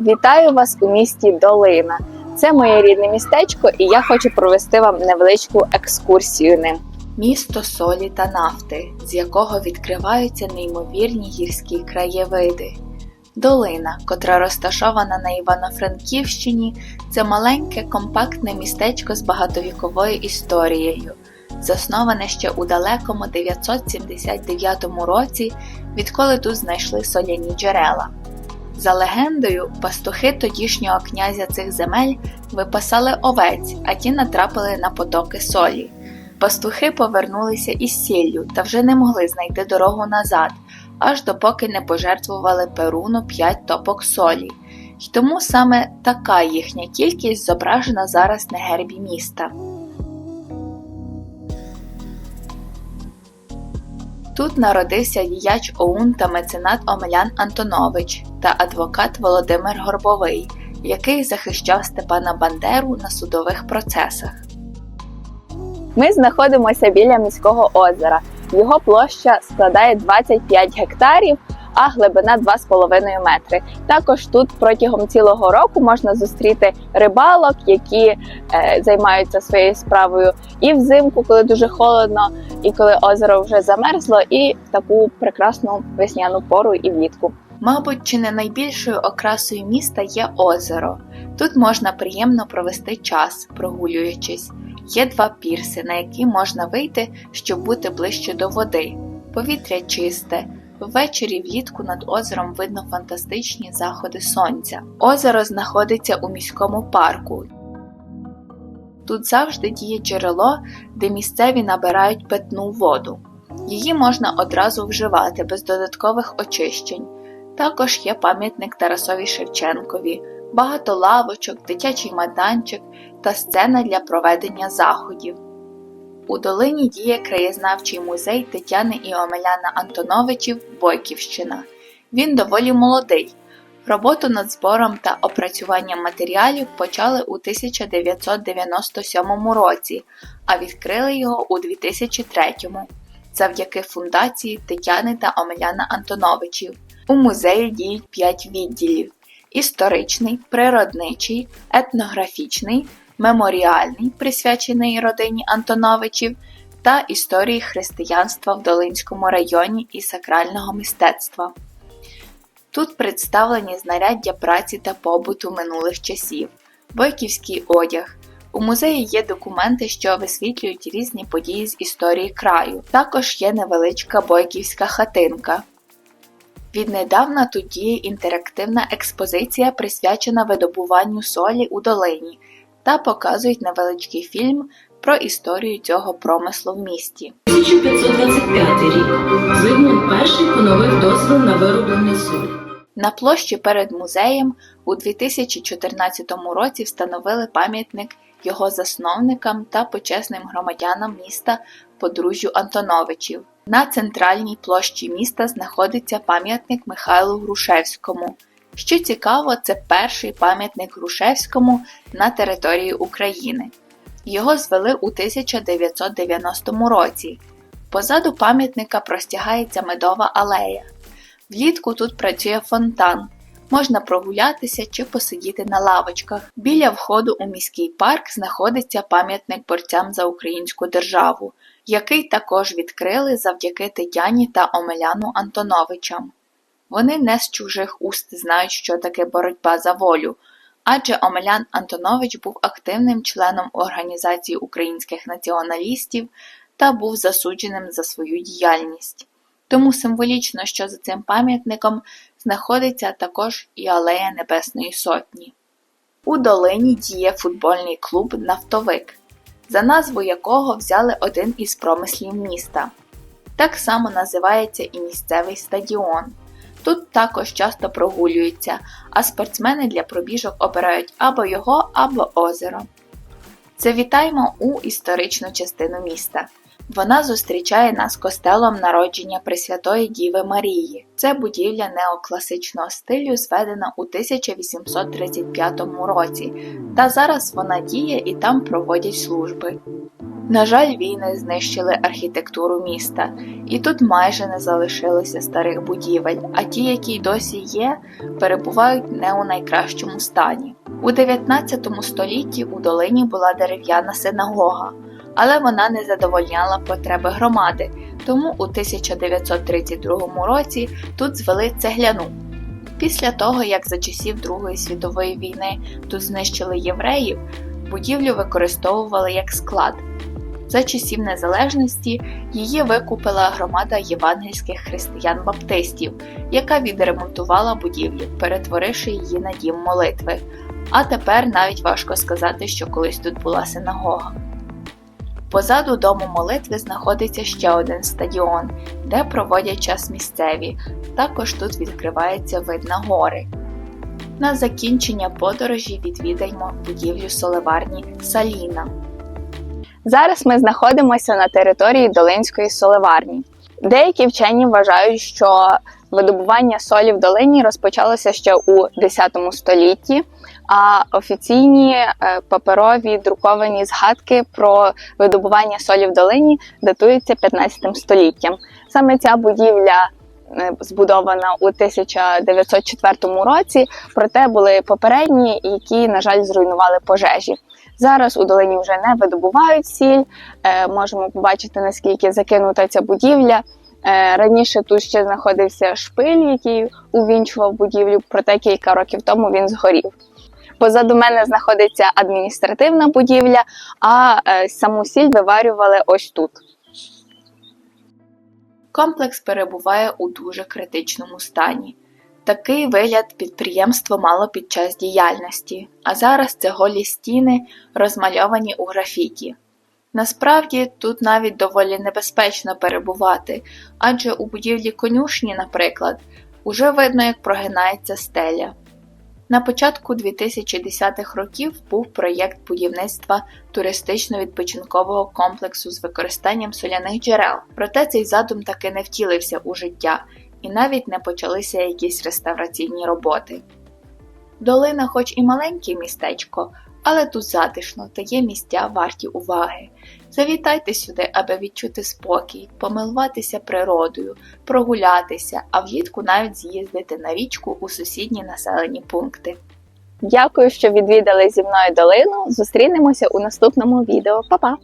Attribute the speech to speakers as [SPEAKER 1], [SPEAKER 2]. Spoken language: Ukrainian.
[SPEAKER 1] Вітаю вас у місті Долина. Це моє рідне містечко, і я хочу провести вам невеличку екскурсію ним. Місто солі та нафти, з якого відкриваються неймовірні гірські краєвиди. Долина, котра розташована на Івано-Франківщині, це маленьке компактне містечко з багатовіковою історією, засноване ще у далекому 979 році, відколи тут знайшли соляні джерела. За легендою, пастухи тодішнього князя цих земель випасали овець, а ті натрапили на потоки солі. Пастухи повернулися із сіллю та вже не могли знайти дорогу назад, аж допоки не пожертвували Перуну 5 топок солі. І тому саме така їхня кількість зображена зараз на гербі міста. Тут народився діяч ОУН та меценат Омелян Антонович та адвокат Володимир Горбовий, який захищав Степана Бандеру на судових процесах. Ми знаходимося біля міського озера. Його площа складає 25 гектарів, а глибина 2,5 метри. Також тут протягом цілого року можна зустріти рибалок, які е, займаються своєю справою і взимку, коли дуже холодно, і коли озеро вже замерзло, і в таку прекрасну весняну пору і влітку. Мабуть, чи не найбільшою окрасою міста є озеро. Тут можна приємно провести час, прогулюючись. Є два пірси, на які можна вийти, щоб бути ближче до води. Повітря чисте. Ввечері влітку над озером видно фантастичні заходи сонця. Озеро знаходиться у міському парку. Тут завжди діє джерело, де місцеві набирають питну воду. Її можна одразу вживати без додаткових очищень. Також є пам'ятник Тарасові Шевченкові, багато лавочок, дитячий майданчик та сцена для проведення заходів. У долині діє краєзнавчий музей Тетяни і Омеляна Антоновичів Бойківщина. Він доволі молодий. Роботу над збором та опрацюванням матеріалів почали у 1997 році, а відкрили його у 2003 завдяки фундації Тетяни та Омеляна Антоновичів. У музеї діють 5 відділів: історичний, природничий, етнографічний, меморіальний, присвячений родині Антоновичів, та історії християнства в Долинському районі і сакрального мистецтва. Тут представлені знаряддя праці та побуту минулих часів, бойківський одяг. У музеї є документи, що висвітлюють різні події з історії краю. Також є невеличка бойківська хатинка. Віднедавна тут діє інтерактивна експозиція, присвячена видобуванню солі у долині, та показують невеличкий фільм про історію цього промислу в місті.
[SPEAKER 2] 1525 рік. Зигмунд І поновив дозвіл на вироблення солі.
[SPEAKER 1] На площі перед музеєм у 2014 році встановили пам'ятник його засновникам та почесним громадянам міста подружжю Антоновичів. На центральній площі міста знаходиться пам'ятник Михайлу Грушевському. Що цікаво, це перший пам'ятник Грушевському на території України. Його звели у 1990 році. Позаду пам'ятника простягається медова алея. Влітку тут працює фонтан. Можна прогулятися чи посидіти на лавочках. Біля входу у міський парк знаходиться пам'ятник борцям за українську державу, який також відкрили завдяки Тетяні та Омеляну Антоновичам. Вони не з чужих уст знають, що таке боротьба за волю, адже Омелян Антонович був активним членом Організації українських націоналістів та був засудженим за свою діяльність. Тому символічно, що за цим пам'ятником знаходиться також і Алея Небесної Сотні. У долині діє футбольний клуб Нафтовик, за назву якого взяли один із промислів міста. Так само називається і місцевий стадіон. Тут також часто прогулюються, а спортсмени для пробіжок обирають або його, або озеро. Завітаємо у історичну частину міста. Вона зустрічає нас костелом народження Пресвятої Діви Марії. Це будівля неокласичного стилю, зведена у 1835 році, та зараз вона діє і там проводять служби. На жаль, війни знищили архітектуру міста, і тут майже не залишилося старих будівель, а ті, які й досі є, перебувають не у найкращому стані. У 19 столітті у долині була дерев'яна синагога, але вона не задовольняла потреби громади, тому у 1932 році тут звели цегляну. Після того, як за часів Другої світової війни тут знищили євреїв, будівлю використовували як склад. За часів незалежності її викупила громада євангельських християн-баптистів, яка відремонтувала будівлю, перетворивши її на дім молитви. А тепер навіть важко сказати, що колись тут була синагога. Позаду дому молитви знаходиться ще один стадіон, де проводять час місцеві. Також тут відкривається вид на гори. На закінчення подорожі відвідаймо будівлю соливарні Саліна.
[SPEAKER 3] Зараз ми знаходимося на території Долинської соливарні. Деякі вчені вважають, що видобування солі в долині розпочалося ще у 10 столітті, а офіційні е, паперові друковані згадки про видобування солі в долині датуються 15 століттям. Саме ця будівля збудована у 1904 році, проте були попередні, які, на жаль, зруйнували пожежі. Зараз у долині вже не видобувають сіль. Е, можемо побачити наскільки закинута ця будівля. Е, раніше тут ще знаходився шпиль, який увінчував будівлю, проте кілька років тому він згорів. Позаду мене знаходиться адміністративна будівля, а е, саму сіль виварювали ось тут.
[SPEAKER 1] Комплекс перебуває у дуже критичному стані. Такий вигляд підприємство мало під час діяльності, а зараз це голі стіни, розмальовані у графіті. Насправді тут навіть доволі небезпечно перебувати, адже у будівлі конюшні, наприклад, уже видно, як прогинається стеля. На початку 2010-х років був проєкт будівництва туристично-відпочинкового комплексу з використанням соляних джерел, проте цей задум таки не втілився у життя і навіть не почалися якісь реставраційні роботи. Долина, хоч і маленьке містечко, але тут затишно та є місця варті уваги. Завітайте сюди, аби відчути спокій, помилуватися природою, прогулятися, а влітку навіть з'їздити на річку у сусідні населені пункти.
[SPEAKER 3] Дякую, що відвідали зі мною долину. Зустрінемося у наступному відео. Па-па!